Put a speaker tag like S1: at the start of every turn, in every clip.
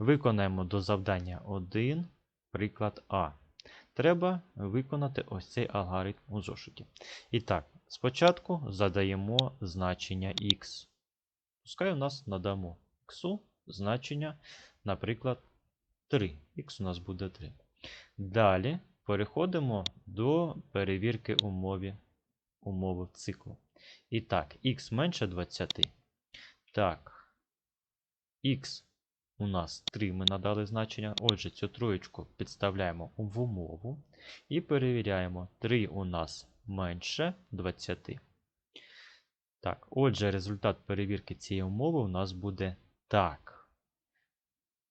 S1: Виконаємо до завдання 1 приклад А. Треба виконати ось цей алгоритм у зошиті. І так, спочатку задаємо значення x. Пускай у нас надамо x значення, наприклад, 3. Х у нас буде 3. Далі переходимо до перевірки умови, умови циклу. І так, х менше 20. Так, х у нас 3 ми надали значення. Отже, цю троєчку підставляємо в умову і перевіряємо. 3 у нас менше 20. Так, отже, результат перевірки цієї умови у нас буде так.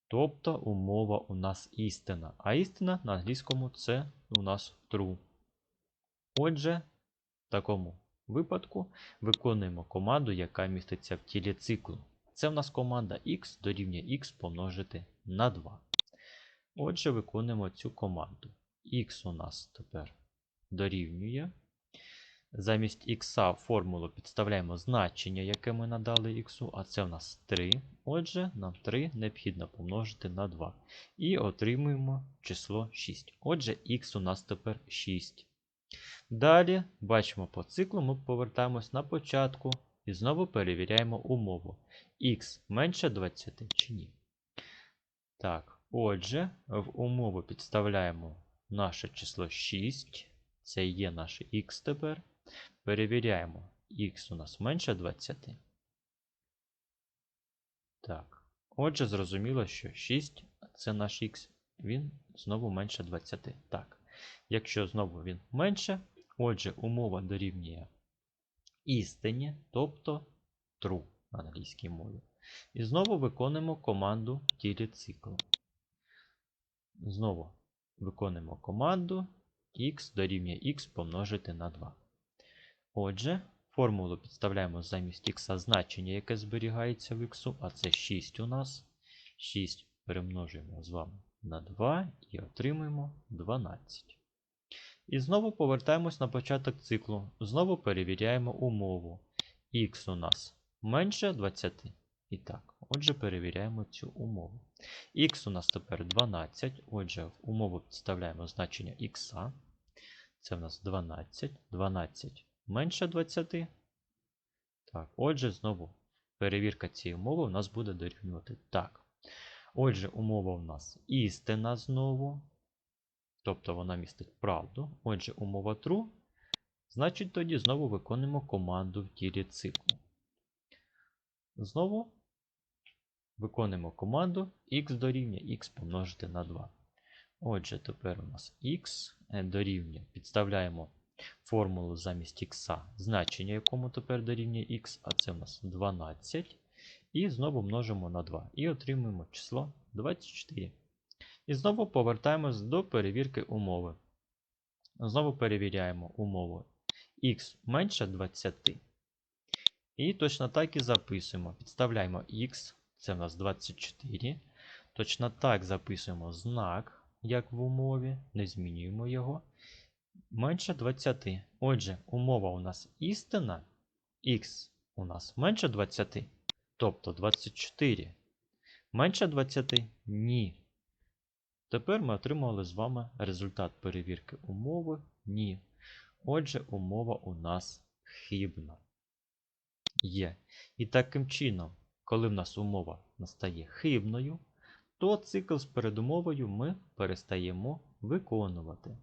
S1: Тобто умова у нас істина. А істина на англійському це у нас true. Отже, в такому випадку виконуємо команду, яка міститься в тілі циклу. Це в нас команда x дорівнює x помножити на 2. Отже, виконуємо цю команду. x у нас тепер дорівнює. Замість x формулу підставляємо значення, яке ми надали x, а це у нас 3. Отже, нам 3 необхідно помножити на 2. І отримуємо число 6. Отже, x у нас тепер 6. Далі, бачимо по циклу, ми повертаємось на початку і знову перевіряємо умову. x менше 20 чи ні. Так, отже, в умову підставляємо наше число 6. Це є наше x тепер. Перевіряємо, x у нас менше 20. Так. Отже, зрозуміло, що 6 це наш x, він знову менше 20. Так. Якщо знову він менше, отже, умова дорівнює істині, тобто true на англійській мові. І знову виконуємо команду в тілі циклу. Знову виконуємо команду x дорівнює x помножити на 2. Отже, формулу підставляємо замість х значення, яке зберігається в х, а це 6 у нас. 6 перемножуємо з вами на 2 і отримуємо 12. І знову повертаємось на початок циклу. Знову перевіряємо умову. х у нас менше 20. І так, отже, перевіряємо цю умову. х у нас тепер 12. Отже, в умову підставляємо значення х. Це в нас 12. 12 менше 20. Так, отже, знову перевірка цієї умови у нас буде дорівнювати так. Отже, умова у нас істина знову. Тобто вона містить правду. Отже, умова true. Значить, тоді знову виконуємо команду в тілі циклу. Знову виконуємо команду x дорівнює x помножити на 2. Отже, тепер у нас x дорівнює. Підставляємо формулу замість х, значення якому тепер дорівнює х, а це у нас 12. І знову множимо на 2. І отримуємо число 24. І знову повертаємось до перевірки умови. Знову перевіряємо умову х менше 20. І точно так і записуємо. Підставляємо х, це в нас 24. Точно так записуємо знак, як в умові, не змінюємо його. Менше 20. Отже, умова у нас істина. Х у нас менше 20. Тобто 24. Менше 20? Ні. Тепер ми отримали з вами результат перевірки умови. Ні. Отже, умова у нас хибна. Є. І таким чином, коли в нас умова настає хибною, то цикл з передумовою ми перестаємо виконувати.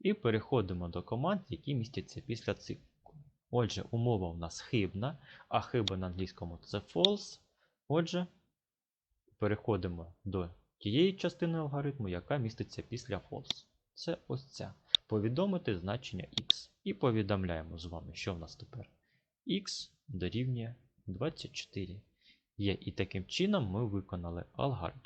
S1: І переходимо до команд, які містяться після циклу. Отже, умова у нас хибна, а хиба на англійському це false. Отже, переходимо до тієї частини алгоритму, яка міститься після false. Це ось ця. Повідомити значення x. І повідомляємо з вами, що в нас тепер x дорівнює 24 є. І таким чином ми виконали алгоритм.